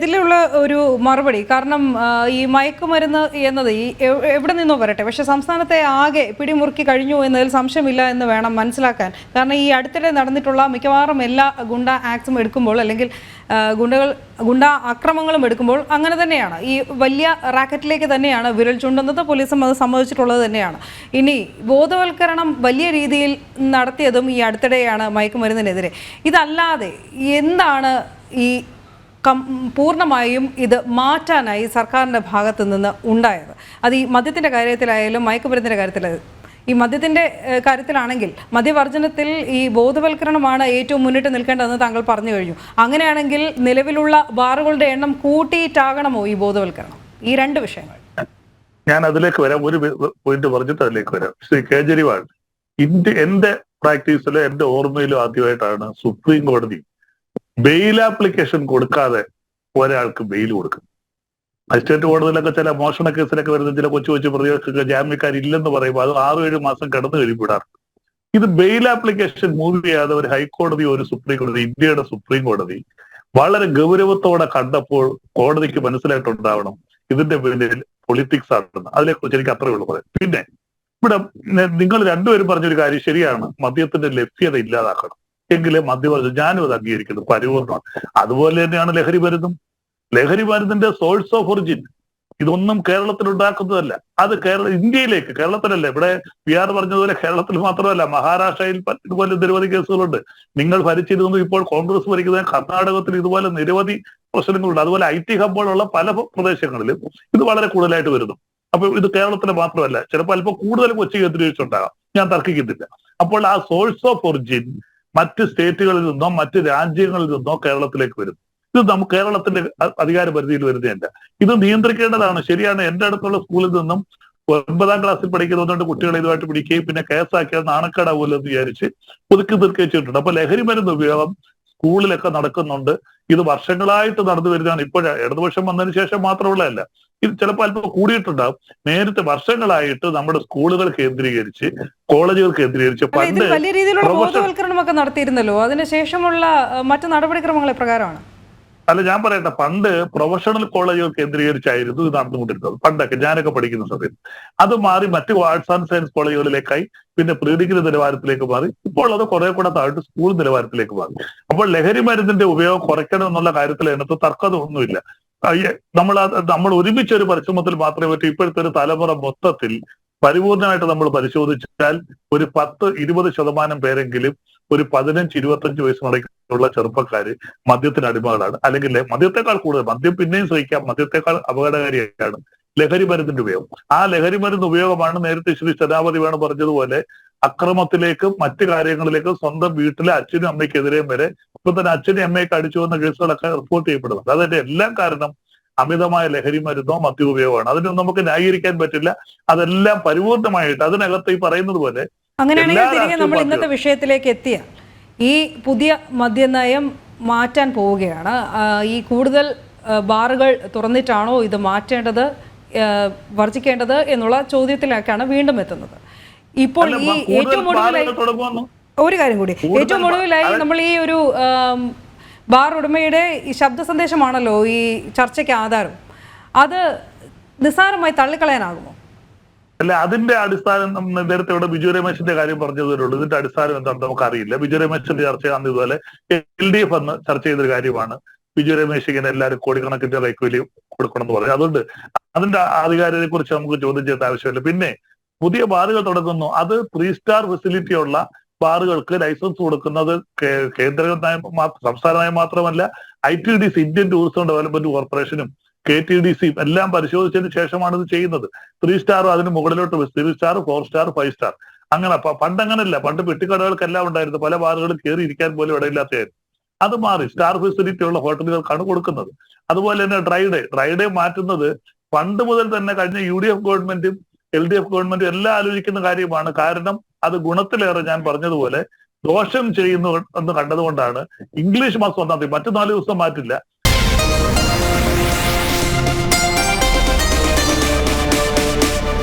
ഇതിലുള്ള ഒരു മറുപടി കാരണം ഈ മയക്കുമരുന്ന് എന്നത് ഈ എവിടെ നിന്നോ വരട്ടെ പക്ഷെ സംസ്ഥാനത്തെ ആകെ പിടിമുറുക്കി കഴിഞ്ഞു എന്നതിൽ സംശയമില്ല എന്ന് വേണം മനസ്സിലാക്കാൻ. കാരണം ഈ അടുത്തിടെ നടന്നിട്ടുള്ള മിക്കവാറും എല്ലാ ഗുണ്ട ആക്ട്സും എടുക്കുമ്പോൾ അല്ലെങ്കിൽ ഗുണ്ടകൾ ഗുണ്ട അക്രമങ്ങളും എടുക്കുമ്പോൾ അങ്ങനെ തന്നെയാണ്. ഈ വലിയ റാക്കറ്റിലേക്ക് തന്നെയാണ് വിരൽ ചൂണ്ടുന്നത് പോലീസും അത് സമ്മതിച്ചിട്ടുള്ളത് തന്നെയാണ്. ഇനി ബോധവൽക്കരണം വലിയ രീതിയിൽ നടത്തിയതും ഈ അടുത്തിടെയാണ് മയക്കുമരുന്നിനെതിരെ. ഇതല്ലാതെ എന്താണ് ഈ പൂർണമായും ഇത് മാറ്റാനായി സർക്കാരിന്റെ ഭാഗത്തു നിന്ന് ഉണ്ടായത്. അത് ഈ മദ്യത്തിന്റെ കാര്യത്തിലായാലും മയക്കുമരുന്നിന്റെ കാര്യത്തിലായാലും ഈ മദ്യത്തിന്റെ കാര്യത്തിലാണെങ്കിൽ മദ്യവർജനത്തിൽ ഈ ബോധവൽക്കരണമാണ് ഏറ്റവും മുന്നിട്ട് നിൽക്കേണ്ടതെന്ന് താങ്കൾ പറഞ്ഞു കഴിഞ്ഞു. അങ്ങനെയാണെങ്കിൽ നിലവിലുള്ള ബാറുകളുടെ എണ്ണം കൂട്ടിയിട്ടാകണമോ ഈ ബോധവൽക്കരണം? ഈ രണ്ട് വിഷയങ്ങൾ. ഞാൻ അതിലേക്ക് വരാം. ഒരു പോയിന്റ് പറഞ്ഞിട്ട് അതിലേക്ക് വരാം. ശ്രീ കേജ്രിവാൾ ഇന്ത്യ എന്റെ പ്രാക്ടീസിലോ എന്റെ ഓർമ്മയിലോ ആദ്യമായിട്ടാണ് സുപ്രീം കോടതി ബെയിൽ ആപ്ലിക്കേഷൻ കൊടുക്കാതെ ഒരാൾക്ക് ബെയിൽ കൊടുക്കും. മജിസ്ട്രേറ്റ് കോടതിയിലൊക്കെ ചില മോഷണ കേസിലൊക്കെ വരുന്ന ചില കൊച്ചു കൊച്ചു പ്രതികൾക്കൊക്കെ ജാമ്യക്കാരില്ലെന്ന് പറയുമ്പോൾ അത് ആറു ഏഴ് മാസം കടന്നു കഴിവിടാറുണ്ട് ഇത് ബെയിൽ ആപ്ലിക്കേഷൻ മൂവ് ചെയ്യാതെ ഒരു ഹൈക്കോടതി ഒരു സുപ്രീം കോടതി ഇന്ത്യയുടെ സുപ്രീം കോടതി വളരെ ഗൗരവത്തോടെ കണ്ടപ്പോൾ കോടതിക്ക് മനസ്സിലായിട്ടുണ്ടാവണം ഇതിന്റെ പിന്നിൽ പൊളിറ്റിക്സ് ആണെന്ന്. അതിനെക്കുറിച്ച് എനിക്ക് അത്രയേ ഉള്ളൂ പറയാം പിന്നെ ഇവിടെ നിങ്ങൾ രണ്ടുപേരും പറഞ്ഞൊരു കാര്യം ശരിയാണ്. മദ്യത്തിന്റെ ലഭ്യത ഇല്ലാതാക്കണം. എങ്കിലേ മദ്യവർജം ഞാനും അത് അംഗീകരിക്കുന്നു. പരിപൂർണമാണ് അതുപോലെ തന്നെയാണ് ലഹരി മരുന്നും. ലഹരി മരുന്നിന്റെ സോഴ്സ് ഓഫ് ഒറിജിൻ ഇതൊന്നും കേരളത്തിൽ ഉണ്ടാക്കുന്നതല്ല. അത് കേരള ഇന്ത്യയിലേക്ക് കേരളത്തിലല്ല. ഇവിടെ പി ആർ പറഞ്ഞതുപോലെ കേരളത്തിൽ മാത്രമല്ല മഹാരാഷ്ട്രയിൽ ഇതുപോലെ നിരവധി കേസുകളുണ്ട്. നിങ്ങൾ ഭരിച്ചിരുന്നു ഇപ്പോൾ കോൺഗ്രസ് ഭരിക്കുന്ന കർണാടകത്തിൽ ഇതുപോലെ നിരവധി പ്രശ്നങ്ങളുണ്ട്. അതുപോലെ ഐ ടി ഹബ്ബുകളുള്ള പല പ്രദേശങ്ങളിലും ഇത് വളരെ കൂടുതലായിട്ട് വരുന്നു. അപ്പൊ ഇത് കേരളത്തിൽ മാത്രമല്ല ചിലപ്പോൾ അല്പം കൂടുതൽ കൊച്ചി കേന്ദ്രീകരിച്ചുണ്ടാകാം. ഞാൻ തർക്കിക്കുന്നില്ല. അപ്പോൾ ആ സോഴ്സ് ഓഫ് ഒറിജിൻ മറ്റ് സ്റ്റേറ്റുകളിൽ നിന്നോ മറ്റ് രാജ്യങ്ങളിൽ നിന്നോ കേരളത്തിലേക്ക് വരുന്നു. ഇത് നമുക്ക് കേരളത്തിന്റെ അധികാര പരിധിയിൽ വരുന്നതല്ല. ഇത് നിയന്ത്രിക്കേണ്ടതാണ്. ശരിയാണ് എന്റെ അടുത്തുള്ള സ്കൂളിൽ നിന്നും ഒൻപതാം ക്ലാസ്സിൽ പഠിക്കുന്നതുകൊണ്ട് കുട്ടികളെ ഇതുമായിട്ട് പിടിക്കുകയും പിന്നെ കേസാക്കിയാൽ നാണക്കേടാവുമല്ലോ എന്ന് വിചാരിച്ച് പുതുക്കി തീർക്കുകയും ചെയ്തിട്ടുണ്ട് അപ്പൊ ലഹരി മരുന്ന് ഉപയോഗം സ്കൂളിലൊക്കെ നടക്കുന്നുണ്ട്. ഇത് വർഷങ്ങളായിട്ട് നടന്നു വരുന്നതാണ്. ഇപ്പോഴ ഇടതുപക്ഷം വന്നതിന് ശേഷം മാത്രമുള്ളതല്ല. ഇത് ചിലപ്പോൾ അല്പം കൂടിയിട്ടുണ്ടാവും. നേരത്തെ വർഷങ്ങളായിട്ട് നമ്മുടെ സ്കൂളുകൾ കേന്ദ്രീകരിച്ച് കോളേജുകൾ കേന്ദ്രീകരിച്ച് പണ്ട് വലിയ രീതിയിലുള്ള ബോധവൽക്കരണമൊക്കെ നടത്തിയിരുന്നല്ലോ. അതിനുശേഷമുള്ള ശേഷമുള്ള മറ്റു നടപടിക്രമങ്ങൾ എപ്രകാരമാണ്? അല്ല ഞാൻ പറയട്ടെ പണ്ട് പ്രൊഫഷണൽ കോളേജുകൾ കേന്ദ്രീകരിച്ചായിരുന്നു ഇത് നടന്നുകൊണ്ടിരുന്നത്. പണ്ടൊക്കെ ഞാനൊക്കെ പഠിക്കുന്ന സമയത്ത്. അത് മാറി മറ്റു ആർട്സ് ആൻഡ് സയൻസ് കോളേജുകളിലേക്കായി പിന്നെ പ്രീഡിഗ്രി നിലവാരത്തിലേക്ക് മാറി. ഇപ്പോൾ അത് കുറെ കൂടെ താഴ്ത്ത് സ്കൂൾ നിലവാരത്തിലേക്ക് മാറി. അപ്പോൾ ലഹരി മരുന്നിന്റെ ഉപയോഗം കുറയ്ക്കണം എന്നുള്ള കാര്യത്തിൽ അതിനകത്ത് തർക്കമൊന്നുമില്ല. നമ്മൾ നമ്മൾ ഒരുമിച്ച് ഒരു പരിശ്രമത്തിൽ മാത്രമേ പറ്റൂ. ഇപ്പോഴത്തെ ഒരു തലമുറ മൊത്തത്തിൽ പരിപൂർണമായിട്ട് നമ്മൾ പരിശോധിച്ചാൽ ഒരു പത്ത് ഇരുപത് ശതമാനം പേരെങ്കിലും ഒരു പതിനഞ്ച് ഇരുപത്തഞ്ച് വയസ്സിനിടയ്ക്കുള്ള ചെറുപ്പക്കാര് മദ്യത്തിന് അടിമകളാണ്. അല്ലെങ്കിൽ മദ്യത്തെക്കാൾ കൂടുതൽ മദ്യം പിന്നെയും സഹിക്കാം മദ്യത്തെക്കാൾ അപകടകാരിയാണ്. ലഹരി മരുന്നിന്റെ ഉപയോഗം. ആ ലഹരി മരുന്ന് ഉപയോഗമാണ് നേരത്തെ ശ്രീ ശതാപതി വേണം പറഞ്ഞതുപോലെ അക്രമത്തിലേക്കും മറ്റു കാര്യങ്ങളിലേക്കും സ്വന്തം വീട്ടിലെ അച്ഛനും അമ്മയ്ക്കെതിരെയും വരെ ഇപ്പൊ തന്നെ അച്ഛനും അമ്മയൊക്കെ അടിച്ചു വന്ന കേസുകളൊക്കെ റിപ്പോർട്ട് ചെയ്യപ്പെടുന്നുണ്ട്. അതിന്റെ എല്ലാം കാരണം അമിതമായ ലഹരി മരുന്നോ മദ്യ ഉപയോഗമാണ് അതിനൊന്നും നമുക്ക് ന്യായീകരിക്കാൻ പറ്റില്ല. അതെല്ലാം പരിപൂർണമായിട്ട് അതിനകത്ത് ഈ പറയുന്നത് പോലെ അങ്ങനെയാണെങ്കിൽ തിരികെ നമ്മൾ ഇന്നത്തെ വിഷയത്തിലേക്ക് എത്തിയ ഈ പുതിയ മദ്യനയം മാറ്റാൻ പോവുകയാണ്. ഈ കൂടുതൽ ബാറുകൾ തുറന്നിട്ടാണോ ഇത് മാറ്റേണ്ടത് വർജിക്കേണ്ടത് എന്നുള്ള ചോദ്യത്തിലേക്കാണ് വീണ്ടും എത്തുന്നത്. ഇപ്പോൾ ഈ ഏറ്റവും ഒടുവിലായി ഒരു കാര്യം കൂടി. ഏറ്റവും കൂടുതലായി ഒടുവിലായി നമ്മൾ ഈ ഒരു ബാർ ഉടമയുടെ ഈ ശബ്ദ സന്ദേശമാണല്ലോ ഈ ചർച്ചയ്ക്ക് ആധാരം. അത് നിസ്സാരമായി തള്ളിക്കളയാനാകുമോ? അല്ല അതിന്റെ അടിസ്ഥാനം നേരത്തെ ഇവിടെ ബിജു രമേശിന്റെ കാര്യം പറഞ്ഞതേ ഇതിന്റെ അടിസ്ഥാനം എന്താണെന്ന് നമുക്കറിയില്ല. ബിജു രമേശിന്റെ ചർച്ച അന്ന് ഇതുപോലെ എൽ ഡി എഫ് അന്ന് ചർച്ച ചെയ്തൊരു കാര്യമാണ്. ബിജു രമേശ് ഇങ്ങനെ എല്ലാവരും കോടിക്കണക്കിന്റെ കൈക്കൂലി കൊടുക്കണം എന്ന് പറഞ്ഞു അതുകൊണ്ട് അതിന്റെ ആധികാരികതയെ കുറിച്ച് നമുക്ക് ചോദ്യം ചെയ്യേണ്ട ആവശ്യമില്ല. പിന്നെ പുതിയ ബാറുകൾ തുടങ്ങുന്നു. അത് ത്രീ സ്റ്റാർ ഫെസിലിറ്റി ഉള്ള ബാറുകൾക്ക് ലൈസൻസ് കൊടുക്കുന്നത് കേന്ദ്ര സംസ്ഥാനമായി മാത്രമല്ല I T D C Indian tourism development കോർപ്പറേഷനും കെ ടി ഡി സിയും എല്ലാം പരിശോധിച്ചതിന് ശേഷമാണ് ഇത് ചെയ്യുന്നത്. ത്രീ സ്റ്റാറും അതിന് മുകളിലോട്ട് three star four star five star അങ്ങനെ പണ്ട് അങ്ങനല്ല പണ്ട് പെട്ടിക്കടകൾക്കെല്ലാം ഉണ്ടായിരുന്നു. പല ബാറുകളും കയറി ഇരിക്കാൻ പോലും ഇടയില്ലാത്തതായിരുന്നു അത് മാറി. സ്റ്റാർ ഫെസിലിറ്റി ഉള്ള ഹോട്ടലുകൾക്കാണ് കൊടുക്കുന്നത്. അതുപോലെ തന്നെ ഡ്രൈ ഡേ ഡ്രൈ ഡേ മാറ്റുന്നത് പണ്ട് മുതൽ തന്നെ കഴിഞ്ഞ യു ഡി എഫ് ഗവൺമെന്റും എൽ ഡി എഫ് ഗവൺമെന്റും എല്ലാം ആലോചിക്കുന്ന കാര്യമാണ്. കാരണം അത് ഗുണത്തിലേറെ ഞാൻ പറഞ്ഞതുപോലെ ദോഷം ചെയ്യുന്നു എന്ന് കണ്ടതുകൊണ്ടാണ് ഇംഗ്ലീഷ് മാസം ഒന്നാം തീയതി. മറ്റു നാല് ദിവസം മാറ്റില്ല.